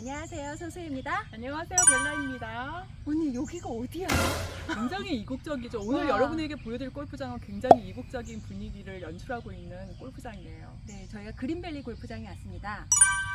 안녕하세요, 소수입니다. 안녕하세요 벨라입니다. 언니 여기가 어디야? 굉장히 이국적이죠. 오늘 와. 여러분에게 보여드릴 골프장은 굉장히 이국적인 분위기를 연출하고 있는 골프장이에요. 네, 저희가 그린밸리 골프장에 왔습니다.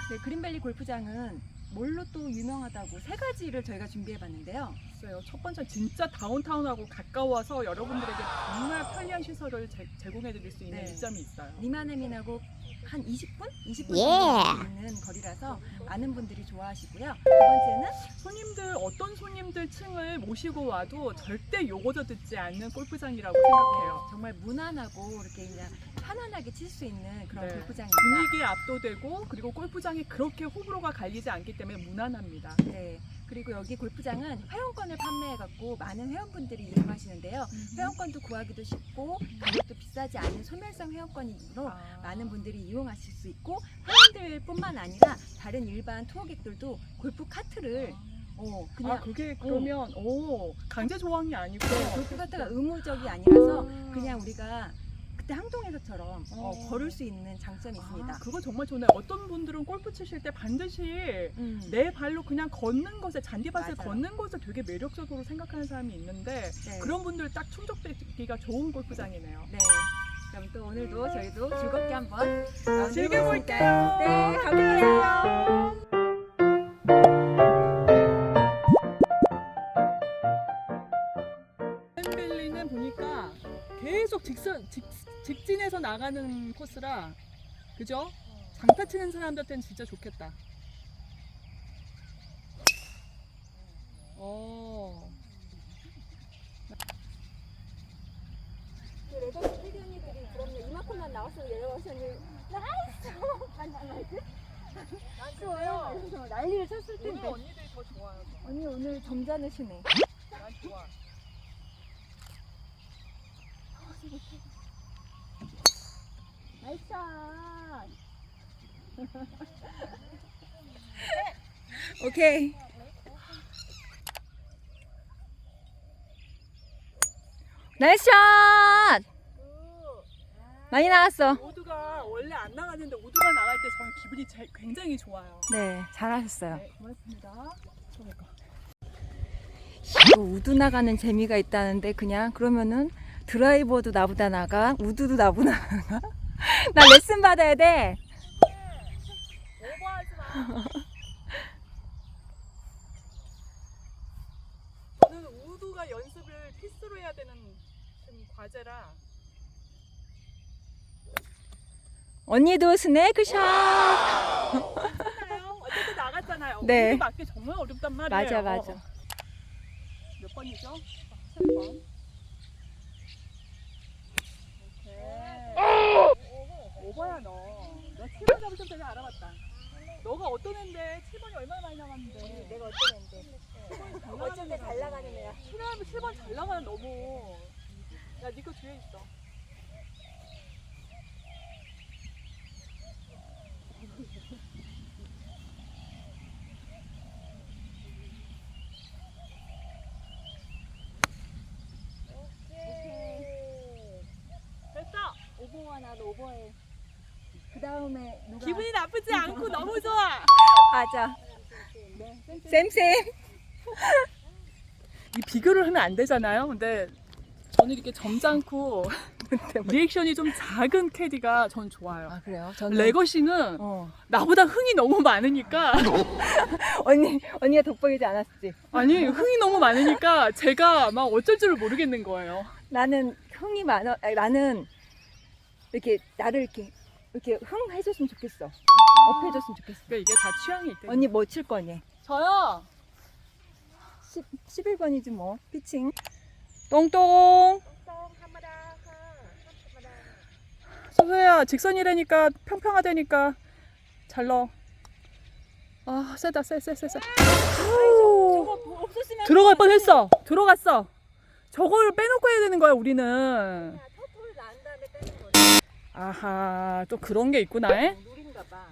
네, 그린밸리 골프장은 뭘로 또 유명하다고 세 가지를 저희가 준비해봤는데요. 글쎄요. 첫 번째 진짜 다운타운하고 가까워서 여러분들에게 정말 편리한 시설을 제, 제공해드릴 수 있는 네. 이점이 있어요. 리마네민하고 한 20분? 20분 예. 정도 있는 거리라서 많은 분들이 좋아하시고요. 두 번째는 손님들 어떤 손님들 층을 모시고 와도 절대 요거저 듣지 않는 골프장이라고 생각해요. 정말 무난하고 이렇게 그냥 편안하게 칠 수 있는 그런 네. 골프장입니다. 분위기에 압도되고 그리고 골프장이 그렇게 호불호가 갈리지 않기 때문에 무난합니다. 네. 그리고 여기 골프장은 회원권을 판매해갖고 많은 회원분들이 이용하시는데요. 회원권도 구하기도 쉽고 가격도 비싸지 않은 소멸성 회원권이므로 아. 많은 분들이 이용하실 수 있고 회원들뿐만 아니라 다른 일반 투어객들도 골프 카트를 어 그냥 아 그게 그러면 오 강제 조항이 아니고 네, 골프 카트가 의무적이 아니라서 아. 그냥 우리가 그때 항동에서처럼 어, 어. 걸을 수 있는 장점이 있습니다. 아, 그거 정말 좋네. 어떤 분들은 골프 치실 때 반드시 음. 내 발로 그냥 걷는 것에 잔디밭을 맞아요. 걷는 것을 되게 매력적으로 생각하는 사람이 있는데 네. 그런 분들 딱 충족되기가 좋은 골프장이네요. 네. 그럼 또 오늘도 저희도 즐겁게 한번 즐겨볼게요. 네, 가볼게요. 펜빌리는 보니까 계속 직선 직, 직진해서 나가는 코스라 그죠? 장타 치는 사람들한테는 진짜 좋겠다. 어. 언니 오늘 점잖으시네 난 좋아. 나이스 오케이 나이스 샷 많이 나왔어 오두가 원래 안 나갔는데 오두가 나갈 때 저는 기분이 제- 굉장히 좋아요. 네 잘하셨어요 네, 고맙습니다. 그러니까. 이거 우드 나가는 재미가 있다는데 그냥 그러면은 드라이버도 나보다 나가 우드도 나보다 나가 나 레슨 받아야 돼. 저는 우두가 연습을 필수로 해야 되는 좀 과제라. 언니도 괜찮아요. 어쨌든 나갔잖아요. 네. 맞기 정말 어렵단 말이에요. 맞아 맞아 몇 번이죠? 3번. 오케이. 오버야 너. 너 7번 잡으면 되게 알아봤다. 너가 어떤 애인데 7번이 얼마나 많이 나갔는데. 내가 어떤 앤데 어쩐 데 잘 나가는 애야 7번, 7번 잘 나가는 너무. 야, 니거 뒤에 있어. 됐어. 오버와 나도 오버해 그 다음에 누가 기분이 나쁘지 않고 너무 좋아. 맞아 쌤쌤 이 비교를 하면 안 되잖아요. 근데 저는 이렇게 점잖고 리액션이 좀 작은 캐디가 전 좋아요. 아 그래요? 저는 레거시는 어. 나보다 흥이 너무 많으니까 언니 언니가 돋보이지 않았지 아니 흥이 너무 많으니까 제가 막 어쩔 줄을 모르겠는 거예요. 나는 흥이 많아 아니, 나는 이렇게 나를 이렇게 이렇게 흥 해줬으면 좋겠어 업 해줬으면 좋겠어 그러니까 이게 다 취향이 있대. 언니 뭐 칠 거니? 저요. 10, 11번이지 뭐 피칭 똥똥 서서야 직선이라니까 평평하다니까 잘 넣어. 아 세다 세 세 세 세. 저거 뭐 들어갈 뻔했어. 들어갔어. 저걸 빼놓고 해야 되는 거야 우리는. 터프를 난 다음에 빼는 거지 아하 또 그런 게 있구나. 에? 노린가 봐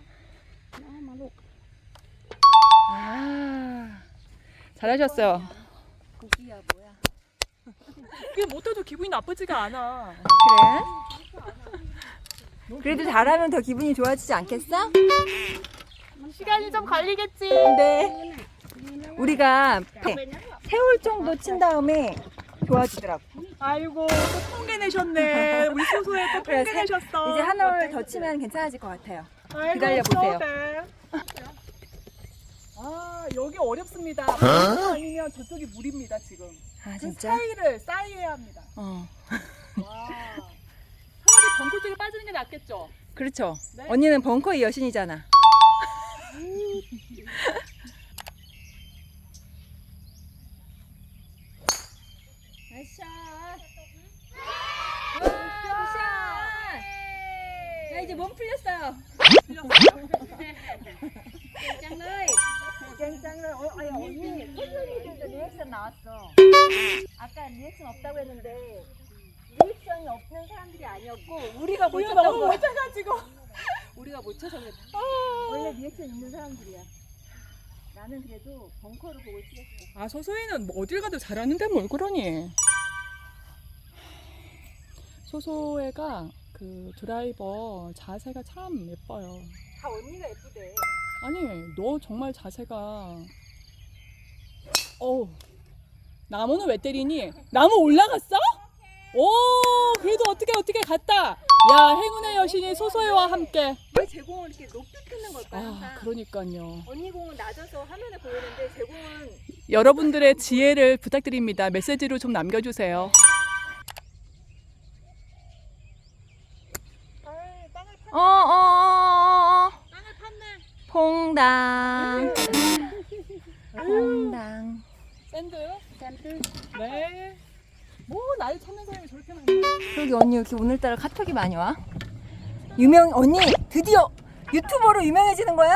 아 잘하셨어요. 고기야 뭐야 그게 못해도 기분이 나쁘지가 않아. 그래? 그래도 잘하면 더 기분이 좋아지지 않겠어? 시간이 좀 걸리겠지. 근데 우리가 배, 세월 정도 친 다음에 좋아지더라고. 아이고 또 통계 내셨네. 우리 소소에 또 통계 그래, 내셨어. 이제 한 올 더 치면 괜찮아질 것 같아요. 아이고, 기다려보세요. 아 여기 어렵습니다. 벙커 아니면 저쪽이 물입니다 지금. 아 그 진짜? 사이를 쌓여야 합니다. 어. 와. 차라리 벙커 쪽에 빠지는 게 낫겠죠. 그렇죠. 네. 언니는 벙커의 여신이잖아. 야 이제 몸 풀렸어요. 짱짱을 어, 아니 언니 소중이들도 리액션 나왔어. 아까 리액션 없다고 했는데 리액션이 없는 사람들이 아니었고 우리가 못 쳤던 너무 거야. 못해가지고. 우리가 못 쳐서 그래. 아. 원래 리액션 있는 사람들이야. 나는 그래도 벙커를 보고 치겠어. 아 소소이는 뭐 어딜 가도 잘하는데 뭘 그러니? 소소애가 그 드라이버 자세가 참 예뻐요. 다 언니가 예쁘대. 아니 너 정말 자세가 어우 나무는 왜 때리니? 나무 올라갔어? 오 그래도 어떻게 어떻게 갔다 야 행운의 여신이 소소애와 함께 왜 제공을 이렇게 높이 펴는 걸까요? 아 항상? 그러니까요 언니 공은 낮아서 화면에 보이는데 제 공은 여러분들의 지혜를 부탁드립니다 메시지로 좀 남겨주세요 어, 어어어어 땅을 팠네 퐁당 퐁당 샌드 네. 뭐 나이 찾는 사람이 저렇게 많나? 그러게 언니 이렇게 오늘따라 카톡이 많이 와? 유명 언니 드디어 유튜버로 유명해지는 거야?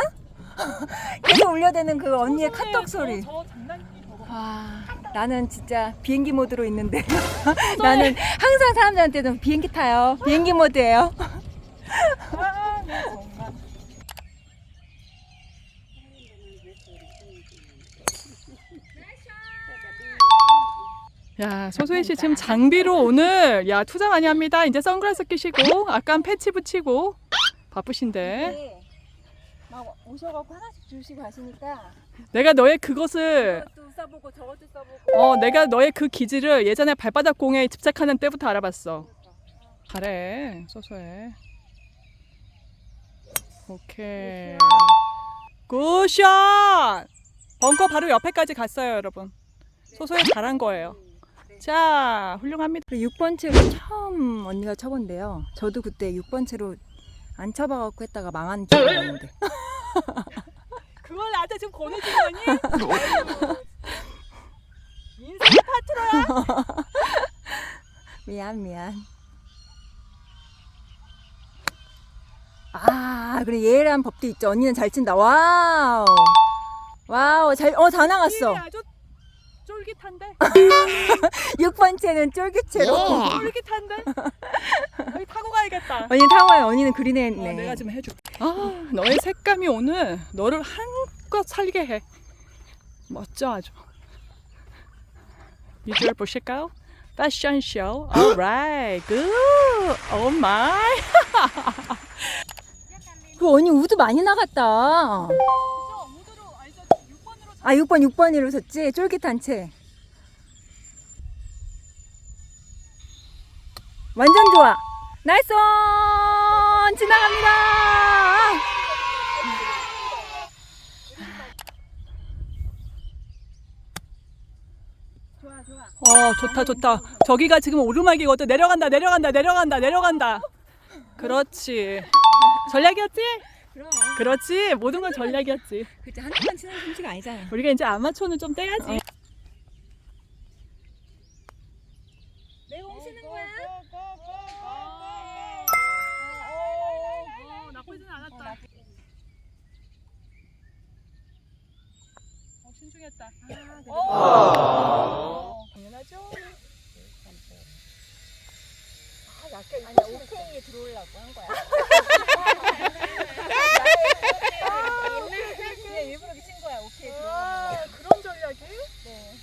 계속 올려대는 그 언니의 카톡 저- 소리 저 장난기 저거. 와 나는 진짜 비행기 모드로 있는데 나는 항상 사람들한테도 비행기 타요 비행기 모드예요 아, 정말. 야, 소소희 씨 지금 장비로 오늘 야 투자 많이 합니다. 이제 선글라스 끼시고 아까 패치 붙이고 바쁘신데 네. 막 오셔갖고 하나씩 주시고 가시니까 내가 너의 그것을 이것도 써보고 저것도 써보고 어 내가 너의 그 기질을 예전에 발바닥 공에 집착하는 때부터 알아봤어. 잘해 소소해. 오케이. 굿샷! 벙커 바로 옆에까지 갔어요, 여러분. 소소해 잘한 거예요. 자, 훌륭합니다. 그리고 6번째로 처음 언니가 쳐본대요. 저도 그때 6번째로 안 쳐봐갖고 했다가 망한 기억이 있는데. 그걸 나한테 지금 권해준 거니? 인생의 파트너야? 미안 미안. 아 그래 예란 법도 있죠. 언니는 잘 친다. 와우. 와우 잘 어 다 나갔어. 힘이 아주 쫄깃한데? 6번째는 쫄깃채로 쫄깃한데? 여기 타고 가야겠다. 언니 타워에 언니는 그린에 어, 했네 내가 좀 해줘. 아, 너의 색감이 오늘 너를 한껏 살게 해. 멋져 아주. 비주얼 보실까요? 패션 쇼. Alright, good. Oh my. 그 언니 우드 많이 나갔다 아 6번 6번으로 섰지 쫄깃한 채 완전 좋아 나이스 온 지나갑니다 좋아 좋아 어, 좋다, 좋다. 저기가 지금 오르막이거든. 내려간다, 내려간다, 내려간다, 내려간다. 그렇지. 전략이었지? 그럼 그렇지. 모든 건 전략이었지. 그치 한두 번 치는 솜씨가 아니잖아 우리가 이제 아마추어는 좀 떼야지. 내 어, 신중했다. 어, 당연하죠. 아니 오케이에 들어오려고 한 거야 그냥 일부러 친 거야 오케이 아, 그런 전략이? 네.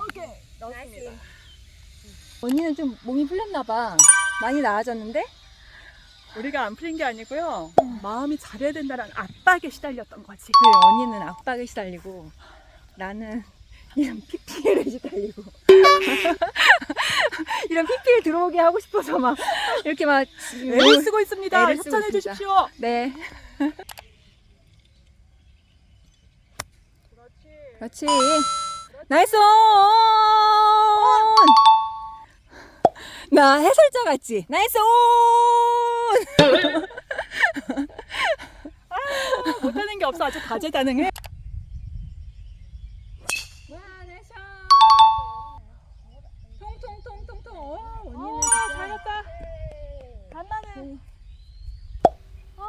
오케이. 넣었습니다. 언니는 좀 몸이 풀렸나 봐. 많이 나아졌는데? 우리가 안 풀린 게 아니고요. 마음이 잘해야 된다는 압박에 시달렸던 거지. 그래 언니는 압박에 시달리고 나는 이런 PPL에 시달리고 이런 PPL 들어오게 하고 싶어서 막 이렇게 막 애를 쓰고 있습니다. 애를 쓰고 협찬해 있습니다. 주십시오. 네 그렇지. 그렇지 나이스 온! 나 해설자 같지? 나이스 온! 못하는 게 없어. 아주 다재다능해. 와, 나이스 샷! 통통통통통. 오, 언니는 오, 진짜. 잘했다. 간만에. 어.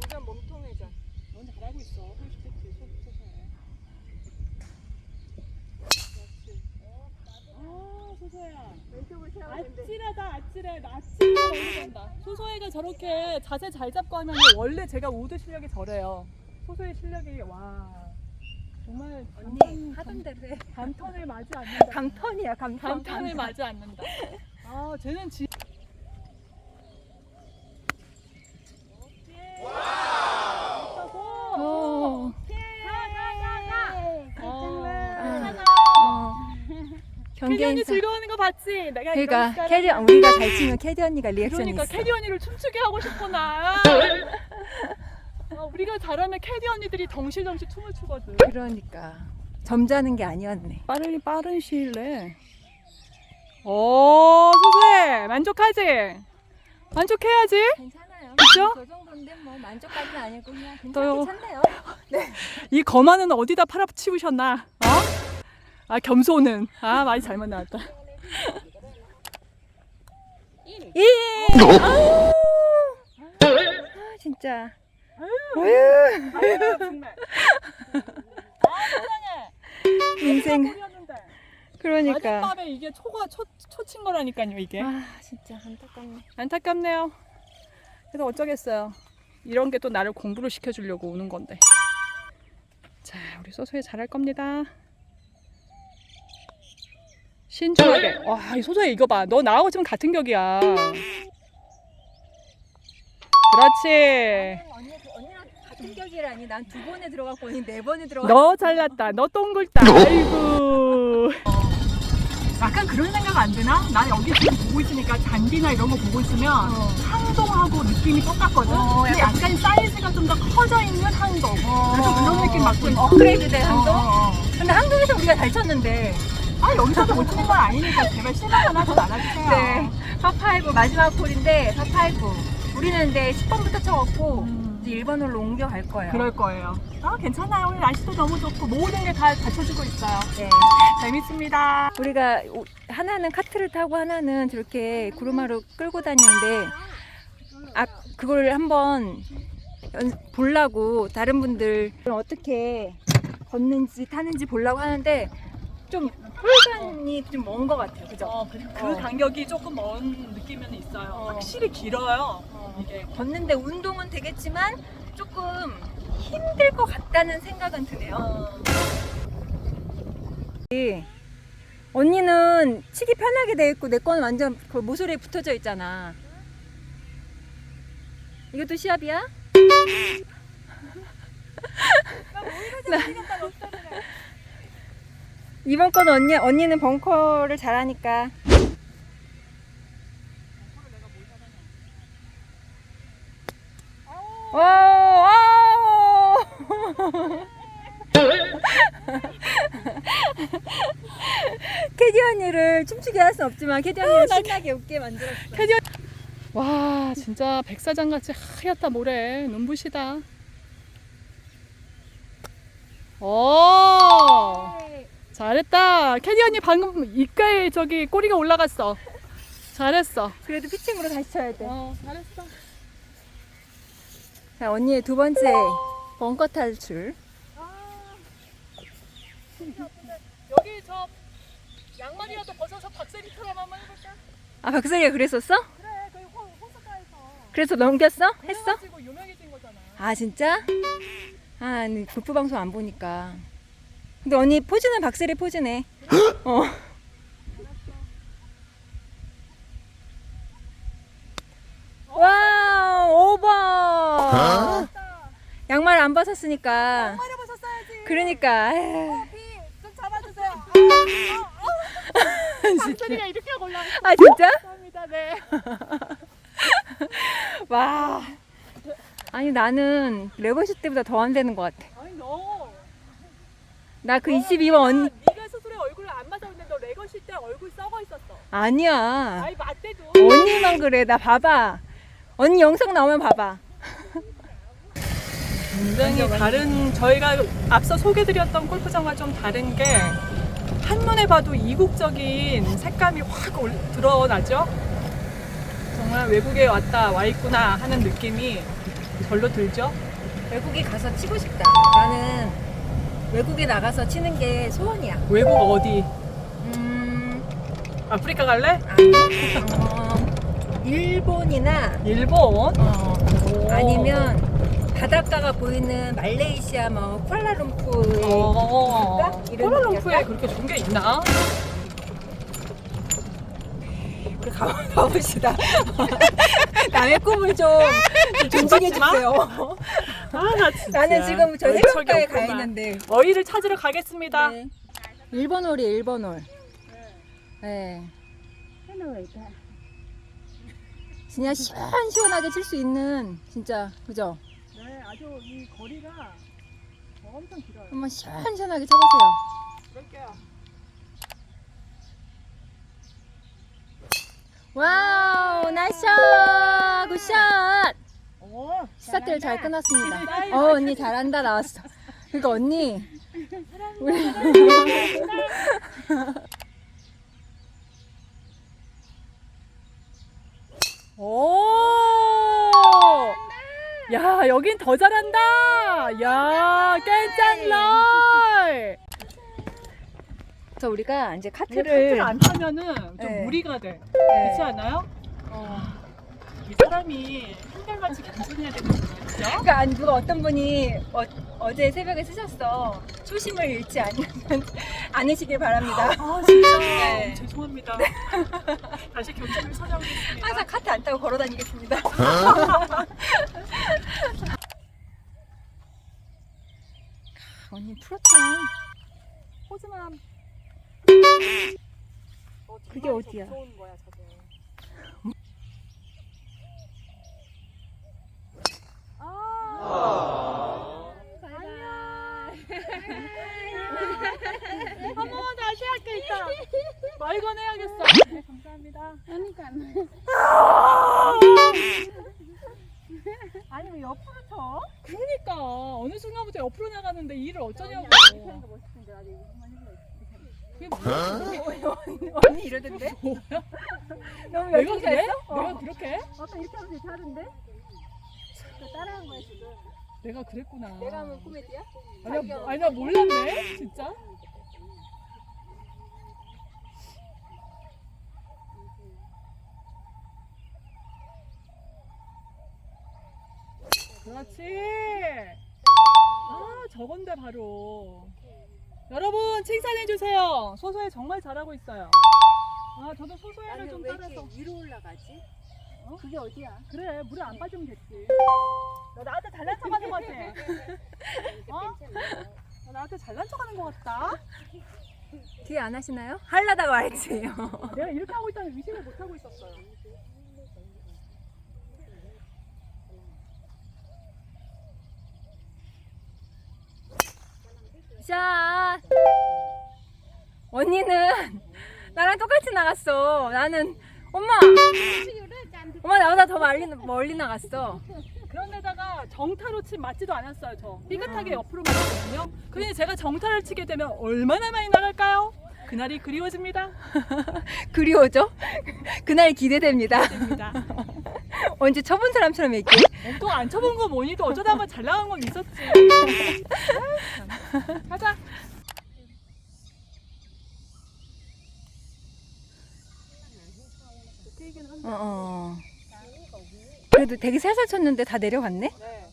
완전 몸통해져. 넌 잘하고 있어. 솔직히 소소해. 아. 아찔하다, 아찔해. 아찔해 올라간다. 소소이가 저렇게 자세 잘 잡고 하면 원래 제가 우드 실력이 저래요. 소소의 실력이 와 정말 언니 하던 대로 해. 감탄을 맞이 않는다. 감턴이야, 감턴. 감탄을 맞이 않는다. 아, 쟤는 지. 봤지? 내가 그러니까 이런 캐디 우리가 잘 치면 캐디 언니가 리액션이 그러니까 있어. 캐디 언니를 춤추게 하고 싶구나. 어, 우리가 잘하면 캐디 언니들이 덩실덩실 춤을 추거든. 그러니까 점잖은 게 아니었네. 빠른 빠른 시일 내에. 오 소소해 만족하지? 만족해야지. 괜찮아요. 그죠? 저 정도인데 뭐 만족까지는 아니고 그냥. 괜찮네요. 이 거만은 어디다 팔아치우셨나? 어? 아 겸손은 아 많이 잘못 나왔다. 예. 아우. 아 진짜. 아유. 정말. 아 세상에. 인생. 그러니까. 아랫밤에 이게 초가 초 초친 거라니까요 이게. 아 진짜 안타깝네. 안타깝네요. 그래서 어쩌겠어요. 이런 게 또 나를 공부를 시켜주려고 오는 건데. 자, 우리 소소에 잘할 겁니다. 신중하게. 와, 이 소소에 이거 봐. 너 나하고 지금 같은 격이야. 그렇지. 언니 언니랑 같은 격이라니 난 두 번에 들어갔고 언니 네 번에 들어갔. 너 잘났다. 너 동글다. 아이고. 약간 그런 생각 안 드나? 나 여기 지금 보고 있으니까 잔디나 이런 거 보고 있으면 항동하고 느낌이 똑같거든. 어, 근데 약간- 사이즈가 좀 더 커져 있는 항동. 그래서 그런 느낌 맡고 있어. 업그레이드된 항동. 어, 어, 어. 근데 한국에서 우리가 잘 쳤는데. 아 여기서도 못 치는 건 아니니까 제발 실망 하지 말아주세요. 네. 파파이브 마지막 홀인데 파파이브. 우리는 근데 10번부터 쳐갖고 음. 이제 1번으로 옮겨갈 거예요. 그럴 거예요. 아 괜찮아요. 오늘 날씨도 너무 좋고 모든 게다 갖춰지고 있어요. 네. 재밌습니다. 우리가 오- 하나는 카트를 타고 하나는 저렇게 구르마로 끌고 다니는데 아 그걸 한번 연, 보려고 다른 분들 어떻게 걷는지 타는지 보려고 하는데 좀 홀간이 좀 먼 것 같아요. 그죠? 어, 그, 그 어. 간격이 조금 먼 느낌은 있어요. 어. 확실히 길어요. 이게. 걷는데 운동은 되겠지만 조금 힘들 것 같다는 생각은 드네요. 예. 언니는 치기 편하게 돼 있고 내 거는 완전 그 모서리에 붙어져 있잖아. 이것도 시합이야? 나- 이번 건 언니 언니는 벙커를 잘하니까. 오, 오. 캐디 언니를 춤추게 할 순 없지만 캐디 언니를 신나게 웃게 만들었어. 캐디 와 진짜 백사장 같이 하얗다 모래 눈부시다. 오 잘했다. 캐디 언니 방금 입가에 저기 꼬리가 올라갔어. 잘했어. 그래도 피칭으로 다시 쳐야 돼. 어 잘했어. 자, 언니의 두 번째 벙커 탈출. 여기 저 양말이라도 벗어서 박세리처럼 한번 해볼까? 아 박서리가 그랬었어? 그래 거기 호, 호숫가에서 그래서 넘겼어? 했어? 그래가지고 유명해진 거잖아. 아 진짜? 아 아니, 골프 방송 안 보니까. 근데 언니 포즈는 박세리 포즈네. 어. 와, 오버. 어? 양말 안 벗었으니까. 엄마를 벗었어야지. 그러니까. 어, 에휴. 비좀 잡아주세요. 아, 어, 어. 삼촌이가 이렇게 하고 올라. 아 진짜? 감사합니다. 네. 와. 아니 나는 레버시 때보다 더 안 되는 것 같아. 아니 너. 나그 22번 언니 네가 스스로 얼굴을 안 맞았는데 너 레거 쉴때 얼굴 썩어 있었어. 아니야. 아이 맞대도. 언니만 그래. 나 봐봐. 언니 영상 나오면 봐봐. 굉장히 다른 저희가 앞서 소개드렸던 골프장과 좀 다른 게 한눈에 봐도 이국적인 색감이 확 올- 드러나죠. 정말 외국에 왔다 와 있구나 하는 느낌이 절로 들죠. 외국에 가서 치고 싶다. 나는 외국에 나가서 치는 게 소원이야. 외국 어디? 음, 아프리카 갈래? 아니, 어, 일본이나 일본? 어, 오. 아니면 바닷가가 보이는 말레이시아, 뭐 쿠알라룸푸. 어. 이런 쿠알라룸푸르에 약간? 그렇게 좋은 게 있나? 그 가, 가봅시다. 남의 꿈을 좀 존중해 주세요. 아, 나 진짜. 나는 지금 저 얼척이 해변가에 가. 있는데. 어이를 찾으러 가겠습니다. 네. 1번 홀이 1번 홀. 네. 진짜 시원시원하게 칠 수 있는 진짜 그죠? 네, 아주 이 거리가 엄청 길어요. 한번 시원시원하게 쳐보세요. 그럴게요. 와우 나이스 샷! 굿샷! 오, 스타트를 잘 끊었습니다. 어 언니 잘한다 나왔어. 그러니까 언니 우리 오! 야, 여긴 더 잘한다! 야, 깬짱럴! 저 우리가 이제 카트를 카트를 안 타면은 좀 네. 무리가 돼. 네. 그렇지 않아요? 어. 이 사람이 한결같이 겸손해야 되거든요. 그죠? 그러니까 아니, 누가 어떤 분이 어, 제 새벽에 쓰셨어. 초심을 잃지 않으면 않으시길 바랍니다. 아, 진짜. 네. 죄송합니다. 다시 경찰을 찾아오겠습니다. 항상 카트 안 타고 걸어 다니겠습니다. 언니 프로참 포즈만. 그게 어디야? 좋은 거야, 저게. 아. 한 번만 다시 할게 이따 말 건 해야겠어 네, 감사합니다 아니 왜 옆으로 쳐? 그러니까 어느 순간부터 옆으로 나가는데 일을 어쩌냐고 그게 뭐야 언니 이러던데? 너무 내가 열심히? 했어? 내가 그렇게? 아까 이렇게 하면서 이렇게 하던데? 따라한 거야 지금. 내가 그랬구나. 내가 하면 코미디야? 아니야, 뭐- 아니야 몰랐네 진짜? 그렇지. 아 저건데 바로. 여러분 칭찬해 주세요. 소소해 정말 잘하고 있어요. 아 저도 소소해를 좀 따라서. 위로 올라가지? 어? 그게 어디야? 그래 물에 안 빠지면 됐지 너 나한테 잘난 척하는 거지? 어? 너 나한테 잘난 척하는 거 같다 뒤에 안 하시나요? 하려다가 말지요. 내가 이렇게 하고 있다는 의식을 못 하고 있었어요. 자, 언니는 나랑 똑같이 나갔어. 나는 엄마, 엄마 나보다 더 멀리, 멀리 나갔어. 그런데다가 정타로 친 맞지도 않았어요. 저 삐끗하게 옆으로 맞았거든요. 근데 제가 정타를 치게 되면 얼마나 많이 나갈까요? 그날이 그리워집니다. 그리워져? 그날 기대됩니다. 됩니다. 언제 쳐본 사람처럼 얘기해. 또안 쳐본 거 뭐니? 또 어쩌다 한번 잘 나간 건 있었지. 참. 가자. 어, 어. 그래도 되게 살살 쳤는데 다 내려갔네? 네.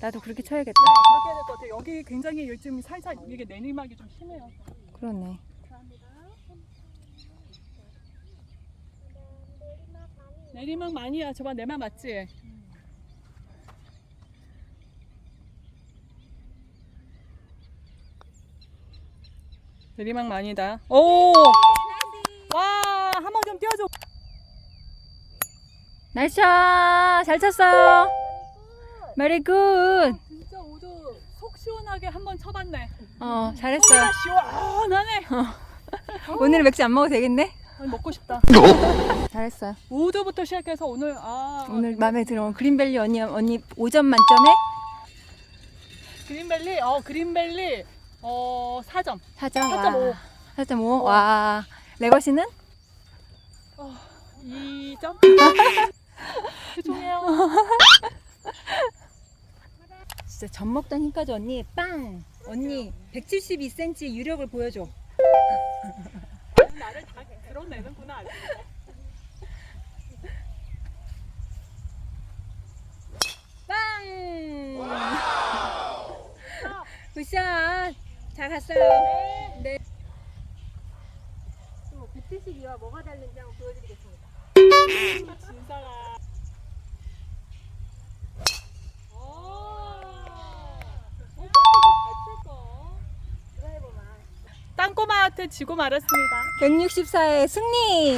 나도 그렇게 쳐야겠다. 네, 그렇게 해야 될 것 같아요. 여기 굉장히 요즘 살살 이게 내리막이 좀 심해요. 그러네. 내리막 많이야. 저봐 내 말 맞지? 내리막 많이다. 오! 네, 와, 한번 좀 띄워줘. 날씨야 잘 쳤어. 메리 굿. 진짜 오도 속 시원하게 한번 쳐봤네. 어 잘했어. 속이가 시원하네. 오늘 맥주 안 먹어도 되겠네. 아니, 먹고 싶다. 잘했어. 우드부터 시작해서 오늘 아 오늘 마음에 들어. 그린밸리 언니 언니 5점 만점에 그린밸리 어 그린밸리 어 4점 4점. 4.5. 4.5. 와. 레거시는? 어, 2점 죄송해요. 진짜 젖 먹던 힘까지 언니 빵. 언니 172cm 유력을 보여줘. 나를 다 드러내는구나. 빵! 굿샷! 잘 갔어요. 네. 또 172와 뭐가 다른지 한번 보여드리겠습니다. 진짜가. 한테 지고 말았습니다. 164의 승리!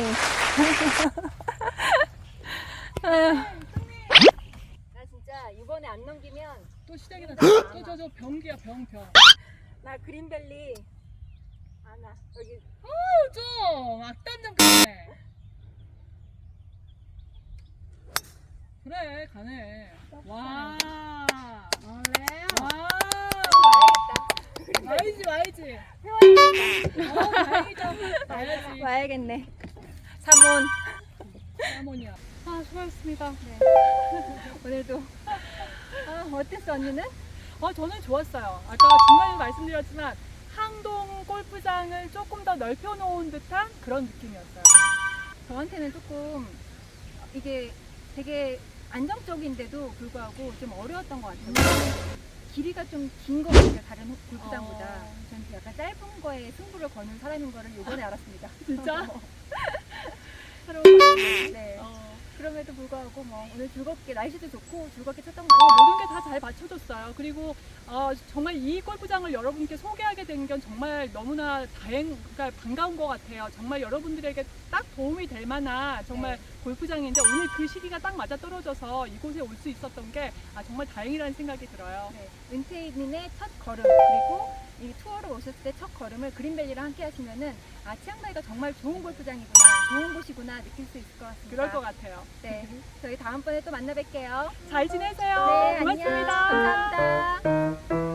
아유. 나 진짜 이번에 안 넘기면 또 시작이다. 저저 저 병기야 병 병. 나 그린밸리 안 와. 여기 좀 악단장 가네. 그래 가네. 와. 원래요? 와. 와야지 와야지. 어 다행이다. 와야지. 와야겠네. 삼원 사모니야. 아 수고하셨습니다. 오늘도 아 어땠어 언니는? 어, 저는 좋았어요. 아까 중간에 말씀드렸지만 항동 골프장을 조금 더 넓혀 놓은 듯한 그런 느낌이었어요. 저한테는 조금 이게 되게 안정적인데도 불구하고 좀 어려웠던 것 같아요. 길이가 좀 긴 것 같아요. 다른 골프장보다. 어. 저는 약간 짧은 거에 승부를 거는 사람인 거를 이번에 알았습니다. 진짜? 새로운 거 네. 어, 그럼에도 불구하고 뭐 오늘 즐겁게 날씨도 좋고 즐겁게 쳤던 어, 것 같아요. 모든 게 다잘 맞춰졌어요. 그리고 어, 정말 이 골프장을 여러분께 소개하게 된 건 정말 너무나 다행, 그러니까 반가운 것 같아요. 정말 여러분들에게 딱 도움이 될 만한 정말 네. 골프장인데 오늘 그 시기가 딱 맞아 떨어져서 이곳에 올 수 있었던 게 아, 정말 다행이라는 생각이 들어요. 네, 은퇴인의 첫 걸음 그리고 이 투어로 오셨을 때 첫 걸음을 그린밸리랑 함께 하시면은 아 치앙마이가 정말 좋은 골프장이구나 좋은 곳이구나 느낄 수 있을 것 같습니다. 그럴 것 같아요. 네, 저희 다음번에 또 만나 뵐게요. 잘 지내세요. 네, 고맙습니다. 안녕. 감사합니다.